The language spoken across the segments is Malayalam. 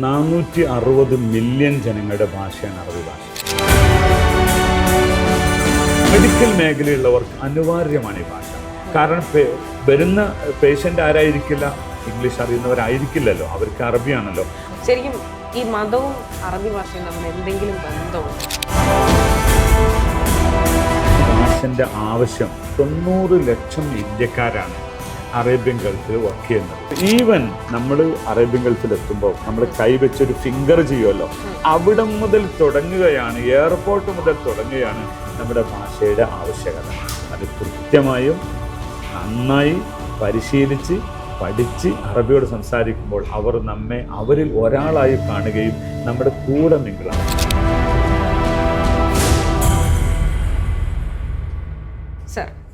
നാനൂറ്റി അറുപത് മില്യൺ ജനങ്ങളുടെ ഭാഷയാണ് അറബി ഭാഷ. മെഡിക്കൽ മേഖലയുള്ളവർക്ക് അനിവാര്യമാണ് ഈ ഭാഷ. കാരണം വരുന്ന പേഷ്യന്റ് ആരായിരിക്കില്ല? ഇംഗ്ലീഷ് അറിയുന്നവരായിരിക്കില്ലല്ലോ. അവർക്ക് അറബിയാണല്ലോ. ശരിക്കും ഈ മതവും അറബി ഭാഷയും തമ്മിൽ എന്തെങ്കിലും ബന്ധമുണ്ട് ഭാഷന്റെ ആവശ്യം തൊണ്ണൂറ് ലക്ഷം ഇന്ത്യക്കാരാണ്. അറേബ്യൻ ഗൾഫിൽ വർക്ക് ചെയ്യുന്നത്. ഈവൻ നമ്മൾ അറേബ്യൻ ഗൾഫിൽ എത്തുമ്പോൾ നമ്മൾ കൈവച്ചൊരു ഫിംഗർ ചെയ്യുമല്ലോ. അവിടെ മുതൽ തുടങ്ങുകയാണ് എയർപോർട്ട് മുതൽ തുടങ്ങുകയാണ് നമ്മുടെ ഭാഷയുടെ ആവശ്യകത. അത് കൃത്യമായും നന്നായി പരിശീലിച്ച് പഠിച്ച് അറബിയോട് സംസാരിക്കുമ്പോൾ അവർ നമ്മെ അവരിൽ ഒരാളായി കാണുകയും നമ്മുടെ കൂടെ മിങ്കിളാണ്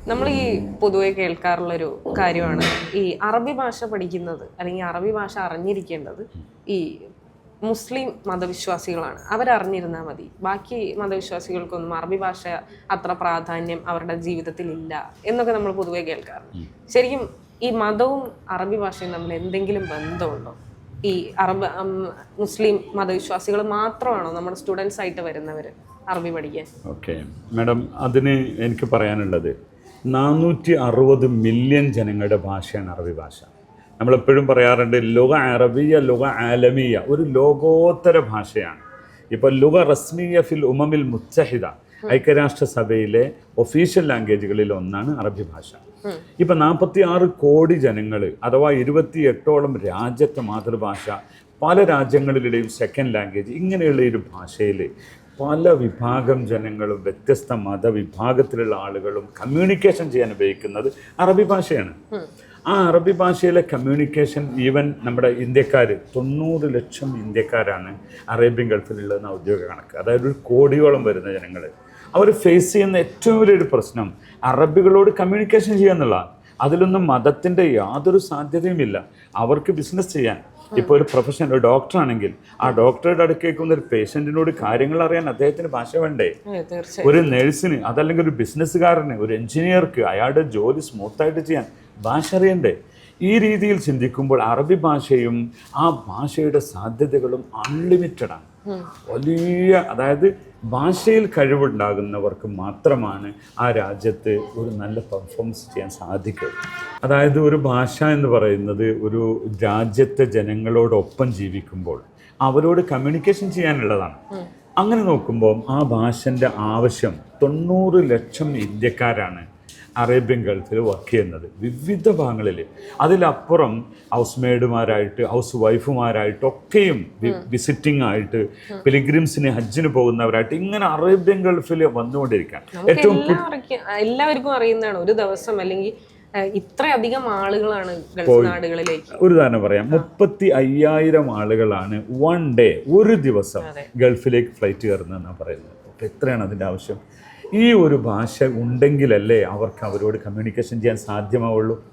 നമ്മൾ ഈ പൊതുവെ കേൾക്കാറുള്ളൊരു കാര്യമാണ് ഈ അറബി ഭാഷ പഠിക്കുന്നത് അല്ലെങ്കിൽ അറബി ഭാഷ അറിഞ്ഞിരിക്കേണ്ടത് ഈ മുസ്ലിം മതവിശ്വാസികളാണ്. അവരറിഞ്ഞിരുന്നാൽ മതി. ബാക്കി മതവിശ്വാസികൾക്കൊന്നും അറബി ഭാഷ അത്ര പ്രാധാന്യം അവരുടെ ജീവിതത്തിൽ ഇല്ല എന്നൊക്കെ നമ്മൾ പൊതുവെ കേൾക്കാറുണ്ട്. ശരിക്കും ഈ മതവും അറബി ഭാഷയും തമ്മിൽ എന്തെങ്കിലും ബന്ധമുണ്ടോ? ഈ അറബ് മുസ്ലിം മതവിശ്വാസികൾ മാത്രമാണോ നമ്മുടെ സ്റ്റുഡൻസ് ആയിട്ട് വരുന്നവർ അറബി പഠിക്കാൻ? ഓക്കെ. മാഡം അതിന് എനിക്ക് പറയാനുള്ളത് നാനൂറ്റി അറുപത് മില്യൺ ജനങ്ങളുടെ ഭാഷയാണ് അറബി ഭാഷ. നമ്മളെപ്പോഴും പറയാറുണ്ട് ലുഗ അറബിയ ലുഗ ആലമിയ. ഒരു ലോകോത്തര ഭാഷയാണ്. ഇപ്പോൾ ലുഗ റസ്മിയ ഫിൽ ഉമമിൽ മുത്തഹിദ ഐക്യരാഷ്ട്ര സഭയിലെ ഒഫീഷ്യൽ ലാംഗ്വേജുകളിൽ ഒന്നാണ് അറബി ഭാഷ. ഇപ്പം നാൽപ്പത്തി ആറ് കോടി ജനങ്ങൾ അഥവാ ഇരുപത്തി എട്ടോളം രാജ്യത്തെ മാതൃഭാഷ പല രാജ്യങ്ങളിലൂടെയും സെക്കൻഡ് ലാംഗ്വേജ് ഇങ്ങനെയുള്ള ഒരു ഭാഷയിൽ പല വിഭാഗം ജനങ്ങളും വ്യത്യസ്ത മതവിഭാഗത്തിലുള്ള ആളുകളും കമ്മ്യൂണിക്കേഷൻ ചെയ്യാൻ ഉപയോഗിക്കുന്നത് അറബി ഭാഷയാണ്. ആ അറബി ഭാഷയിലെ കമ്മ്യൂണിക്കേഷൻ ഈവൻ നമ്മുടെ ഇന്ത്യക്കാർ തൊണ്ണൂറ് ലക്ഷം ഇന്ത്യക്കാരാണ് അറേബ്യൻ ഗൾഫിലുള്ളതെന്ന ഔദ്യോഗിക കണക്ക്. അതായത് ഒരു കോടിയോളം വരുന്ന ജനങ്ങൾ അവർ ഫേസ് ചെയ്യുന്ന ഏറ്റവും വലിയൊരു പ്രശ്നം അറബികളോട് കമ്മ്യൂണിക്കേഷൻ ചെയ്യുക എന്നുള്ളതാണ്. അതിലൊന്നും മതത്തിന്റെ യാതൊരു സാധ്യതയുമില്ല. അവർക്ക് ബിസിനസ് ചെയ്യാൻ. ഇപ്പോൾ ഒരു പ്രൊഫഷണൽ ഒരു ഡോക്ടർ ആണെങ്കിൽ ആ ഡോക്ടറുടെ അടുക്കേക്ക് വന്ന ഒരു പേഷ്യന്റിനോട് കാര്യങ്ങൾ അറിയാൻ അദ്ദേഹത്തിന് ഭാഷ വേണ്ടേ? ഒരു നേഴ്സിന് അതല്ലെങ്കിൽ ഒരു ബിസിനസ്സുകാരന് ഒരു എഞ്ചിനീയർക്ക് അയാളുടെ ജോലി സ്മൂത്തായിട്ട് ചെയ്യാൻ ഭാഷ അറിയണ്ടേ? ഈ രീതിയിൽ ചിന്തിക്കുമ്പോൾ അറബി ഭാഷയും ആ ഭാഷയുടെ സാധ്യതകളും അൺലിമിറ്റഡ് ആണ്. വലിയ അതായത് ഭാഷയിൽ കഴിവുണ്ടാകുന്നവർക്ക് മാത്രമാണ് ആ രാജ്യത്ത് ഒരു നല്ല പെർഫോമൻസ് ചെയ്യാൻ സാധിക്കുക. അതായത് ഒരു ഭാഷ എന്ന് പറയുന്നത് ഒരു രാജ്യത്തെ ജനങ്ങളോടൊപ്പം ജീവിക്കുമ്പോൾ അവരോട് കമ്മ്യൂണിക്കേഷൻ ചെയ്യാനുള്ളതാണ്. അങ്ങനെ നോക്കുമ്പോൾ ആ ഭാഷന്റെ ആവശ്യം തൊണ്ണൂറ് ലക്ഷം ഇന്ത്യക്കാരാണ് അറേബ്യൻ ഗൾഫിൽ വർക്ക് ചെയ്യുന്നത്. വിവിധ ഭാഗങ്ങളിൽ അതിലപ്പുറം ഹൗസ് മെയ്ഡുമാരായിട്ട് ഹൗസ് വൈഫുമാരായിട്ടൊക്കെയും വിസിറ്റിംഗ് ആയിട്ട് പിലിഗ്രിംസിന് ഹജ്ജിന് പോകുന്നവരായിട്ട് ഇങ്ങനെ അറേബ്യൻ ഗൾഫിൽ വന്നുകൊണ്ടിരിക്കുകയാണ് ഏറ്റവും എല്ലാവർക്കും അറിയുന്നതാണ്. ഒരു ദിവസം അല്ലെങ്കിൽ ഇത്രയധികം ആളുകളാണ് നാടുകളിലേക്ക്. ഒരു ഉദാഹരണം പറയാം. മുപ്പത്തി അയ്യായിരം ആളുകളാണ് വൺ ഡേ ഒരു ദിവസം ഗൾഫിലേക്ക് ഫ്ലൈറ്റ് കയറുന്നതെന്നാണ് പറയുന്നത്. അപ്പോൾ എത്രയാണ് അതിന്റെ ആവശ്യം? ഈ ഒരു ഭാഷ ഉണ്ടെങ്കിലല്ലേ അവർക്ക് അവരോട് കമ്മ്യൂണിക്കേഷൻ ചെയ്യാൻ സാധ്യമാവുള്ളൂ.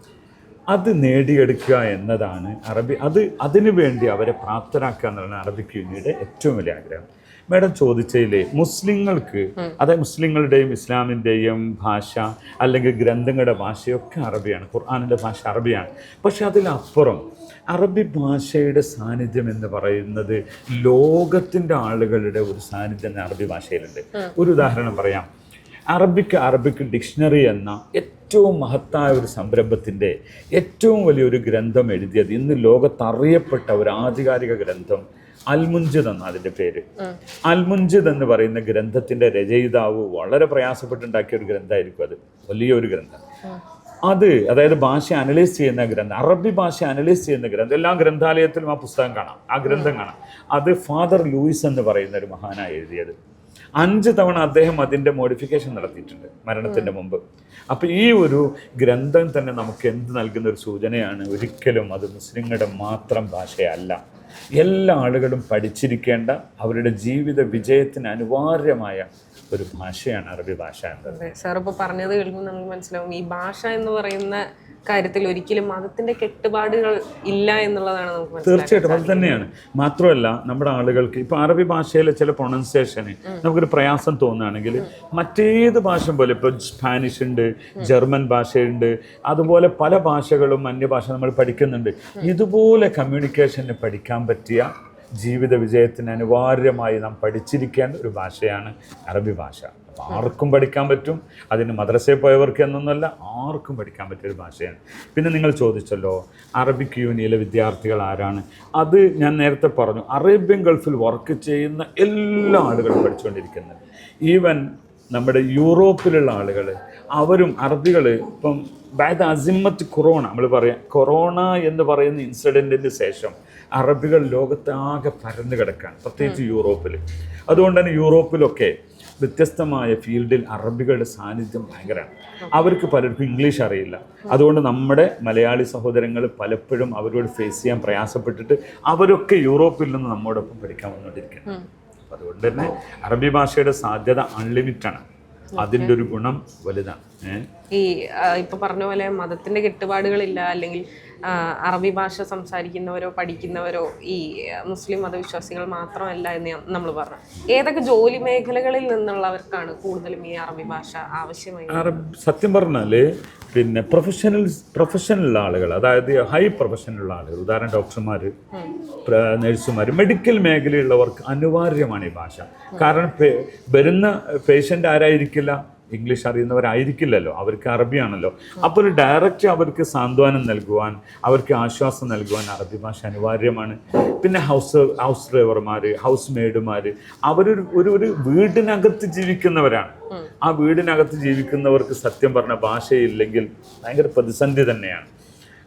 അത് നേടിയെടുക്കുക എന്നതാണ് അറബി അത് അതിനു വേണ്ടി അവരെ പ്രാപ്തരാക്കുക എന്നുള്ളതാണ് അറബിക് യൂണിയുടെ ഏറ്റവും വലിയ ആഗ്രഹം. മേഡം ചോദിച്ചതിലെ മുസ്ലിങ്ങൾക്ക് അതായത് മുസ്ലിങ്ങളുടെയും ഇസ്ലാമിന്റെയും ഭാഷ അല്ലെങ്കിൽ ഗ്രന്ഥങ്ങളുടെ ഭാഷയൊക്കെ അറബിയാണ് ഖുർആാനിന്റെ ഭാഷ അറബിയാണ്. പക്ഷെ അതിലപ്പുറം അറബി ഭാഷയുടെ സാന്നിധ്യം എന്ന് പറയുന്നത് ലോകത്തിന്റെ ആളുകളുടെ ഒരു സാന്നിധ്യം അറബി ഭാഷയിലുണ്ട്. ഒരു ഉദാഹരണം പറയാം. അറബിക്ക് അറബിക്ക് ഡിക്ഷണറി എന്ന ഏറ്റവും മഹത്തായ ഒരു സംരംഭത്തിന്റെ ഏറ്റവും വലിയൊരു ഗ്രന്ഥം എഴുതിയത് ഇന്ന് ലോകത്തറിയപ്പെട്ട ഒരു ആധികാരിക ഗ്രന്ഥം അൽമുഞ്ചിദ് എന്ന അതിന്റെ പേര്. അൽമുഞ്ചിദ് എന്ന് പറയുന്ന ഗ്രന്ഥത്തിന്റെ രചയിതാവ് വളരെ പ്രയാസപ്പെട്ടുണ്ടാക്കിയ ഒരു ഗ്രന്ഥമായിരിക്കും അത്. വലിയൊരു ഗ്രന്ഥം. അത് അതായത് ഭാഷ അനലൈസ് ചെയ്യുന്ന ഗ്രന്ഥം അറബി ഭാഷ അനലൈസ് ചെയ്യുന്ന ഗ്രന്ഥം എല്ലാ ഗ്രന്ഥാലയത്തിലും ആ പുസ്തകം കാണാം ആ ഗ്രന്ഥം കാണാം. അത് ഫാദർ ലൂയിസ് എന്ന് പറയുന്ന ഒരു മഹാനായി എഴുതിയത്. അഞ്ച് തവണ അദ്ദേഹം അതിന്റെ മോഡിഫിക്കേഷൻ നടത്തിയിട്ടുണ്ട് മരണത്തിന്റെ മുമ്പ്. അപ്പം ഈ ഒരു ഗ്രന്ഥം തന്നെ നമുക്ക് എന്ത് നൽകുന്ന ഒരു സൂചനയാണ്? ഒരിക്കലും അത് മുസ്ലിങ്ങളുടെ മാത്രം ഭാഷയല്ല. എല്ലാ ആളുകളും പഠിച്ചിരിക്കേണ്ട അവരുടെ ജീവിത വിജയത്തിന് അനിവാര്യമായ ഒരു ഭാഷയാണ് അറബി ഭാഷ എന്നത്. സാർ ഇപ്പോൾ പറഞ്ഞത് കേൾക്കുമ്പോൾ നമുക്ക് മനസ്സിലാവും. ഈ ഭാഷ എന്ന് പറയുന്ന കാര്യത്തിൽ ഒരിക്കലും മതത്തിന്റെ കെട്ടുപാടുകൾ ഇല്ല എന്നുള്ളതാണ് നമുക്ക് തീർച്ചയായിട്ടും അത് തന്നെയാണ്. മാത്രമല്ല നമ്മുടെ ആളുകൾക്ക് ഇപ്പൊ അറബി ഭാഷയിലെ ചില പ്രൊണൗൺസിയേഷന് നമുക്കൊരു പ്രയാസം തോന്നുകയാണെങ്കിൽ മറ്റേത് ഭാഷ പോലെ ഇപ്പോൾ സ്പാനിഷ് ഉണ്ട് ജർമ്മൻ ഭാഷയുണ്ട് അതുപോലെ പല ഭാഷകളും അന്യഭാഷ നമ്മൾ പഠിക്കുന്നുണ്ട്. ഇതുപോലെ കമ്മ്യൂണിക്കേഷന് പഠിക്കാൻ പറ്റിയ ജീവിത വിജയത്തിന് അനിവാര്യമായി നാം പഠിച്ചിരിക്കേണ്ട ഒരു ഭാഷയാണ് അറബി ഭാഷ. ആർക്കും പഠിക്കാൻ പറ്റും. അതിന് മദ്രസയിൽ പോയവർക്ക് എന്നൊന്നുമല്ല ആർക്കും പഠിക്കാൻ പറ്റിയ ഒരു ഭാഷയാണ്. പിന്നെ നിങ്ങൾ ചോദിച്ചല്ലോ അറബിക് യൂണിയിലെ വിദ്യാർത്ഥികൾ ആരാണ്? അത് ഞാൻ നേരത്തെ പറഞ്ഞു അറേബ്യൻ ഗൾഫിൽ വർക്ക് ചെയ്യുന്ന എല്ലാ ആളുകളും പഠിച്ചുകൊണ്ടിരിക്കുന്നത്. ഈവൻ നമ്മുടെ യൂറോപ്പിലുള്ള ആളുകൾ അവരും അറബികൾ ഇപ്പം ബാദ് അസിമത്ത് കൊറോണ നമ്മൾ പറയാം കൊറോണ എന്ന് പറയുന്ന ഇൻസിഡന്റിന് ശേഷം അറബികൾ ലോകത്താകെ പരന്നു കിടക്കുകയാണ് പ്രത്യേകിച്ച് യൂറോപ്പിൽ അതുകൊണ്ട് തന്നെ യൂറോപ്പിലൊക്കെ വ്യത്യസ്തമായ ഫീൽഡിൽ അറബികളുടെ സാന്നിധ്യം ഭയങ്കരമാണ്. അവർക്ക് പലർക്കും ഇംഗ്ലീഷ് അറിയില്ല. അതുകൊണ്ട് നമ്മുടെ മലയാളി സഹോദരങ്ങൾ പലപ്പോഴും അവരോട് ഫേസ് ചെയ്യാൻ പ്രയാസപ്പെട്ടിട്ട് അവരൊക്കെ യൂറോപ്പിൽ നിന്ന് നമ്മോടൊപ്പം പഠിക്കാൻ വന്നുകൊണ്ടിരിക്കുകയാണ്. അപ്പം അതുകൊണ്ട് തന്നെ അറബി ഭാഷയുടെ സാധ്യത അൺലിമിറ്റഡ് ആണ്. അതിന്റെ ഒരു ഗുണം വലുതാണ്. ഈ ഇപ്പൊ പറഞ്ഞ പോലെ മതത്തിന്റെ കെട്ടുപാടുകളില്ല അല്ലെങ്കിൽ അറബി ഭാഷ സംസാരിക്കുന്നവരോ പഠിക്കുന്നവരോ ഈ മുസ്ലിം മതവിശ്വാസികൾ മാത്രമല്ല എന്ന് നമ്മൾ പറഞ്ഞു. ഏതൊക്കെ ജോലി മേഖലകളിൽ നിന്നുള്ളവർക്കാണ് കൂടുതലും ഈ അറബി ഭാഷ ആവശ്യമായി അറബ് സത്യം പറഞ്ഞാൽ പിന്നെ പ്രൊഫഷണൽ പ്രൊഫഷണൽ ആളുകൾ അതായത് ഹൈ പ്രൊഫഷണൽ ആളുകൾ ഉദാഹരണം ഡോക്ടർമാർ നഴ്സുമാർ മെഡിക്കൽ മേഖലയുള്ളവർക്ക് അനിവാര്യമാണ് ഈ ഭാഷ. കാരണം വരുന്ന പേഷ്യന്റ് ആരായിരിക്കില്ല? ഇംഗ്ലീഷ് അറിയുന്നവരായിരിക്കില്ലല്ലോ. അവർക്ക് അറബിയാണല്ലോ. അപ്പോൾ ഒരു ഡയറക്റ്റ് അവർക്ക് സാന്ത്വനം നൽകുവാൻ അവർക്ക് ആശ്വാസം നൽകുവാൻ അറബി ഭാഷ അനിവാര്യമാണ്. പിന്നെ ഹൗസ് ഹൗസ് ഡ്രൈവർമാർ ഹൗസ് മെയ്ഡുമാർ അവരൊരു ഒരു ഒരു വീടിനകത്ത് ജീവിക്കുന്നവരാണ്. ആ വീടിനകത്ത് ജീവിക്കുന്നവർക്ക് സത്യം പറഞ്ഞ ഭാഷയില്ലെങ്കിൽ ഭയങ്കര പ്രതിസന്ധി തന്നെയാണ്.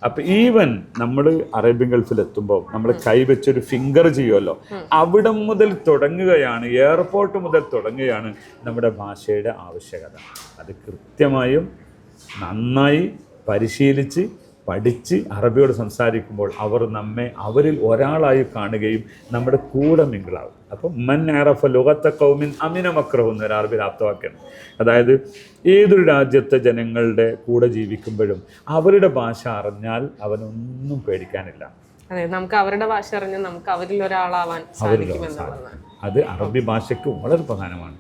അപ്പം ഈവൻ നമ്മൾ അറേബ്യൻ ഗൾഫിൽ എത്തുമ്പോൾ നമ്മൾ കൈവച്ചൊരു ഫിംഗർ ചെയ്യുമല്ലോ അവിടെ മുതൽ തുടങ്ങുകയാണ് എയർപോർട്ട് മുതൽ തുടങ്ങുകയാണ് നമ്മുടെ ഭാഷയുടെ ആവശ്യകത. അത് കൃത്യമായും നന്നായി പരിശീലിച്ച് പഠിച്ച് അറബിയോട് സംസാരിക്കുമ്പോൾ അവർ നമ്മെ അവരിൽ ഒരാളായി കാണുകയും നമ്മുടെ കൂടെ മിങ്കിളാവും അപ്പം മൻ ആറഫ ലോകത്ത കൗമിൻ അമിന മക്രഹു എന്നൊരു അറബിൽ ആപ്തവാക്യാണ് അതായത് ഏതൊരു രാജ്യത്തെ ജനങ്ങളുടെ കൂടെ ജീവിക്കുമ്പോഴും അവരുടെ ഭാഷ അറിഞ്ഞാൽ അവനൊന്നും പേടിക്കാനില്ല. അതെ നമുക്ക് അവരുടെ ഭാഷ അറിഞ്ഞ് നമുക്ക് അവരിൽ ഒരാളാവാൻ അത് അറബി ഭാഷയ്ക്ക് വളരെ പ്രധാനമാണ്.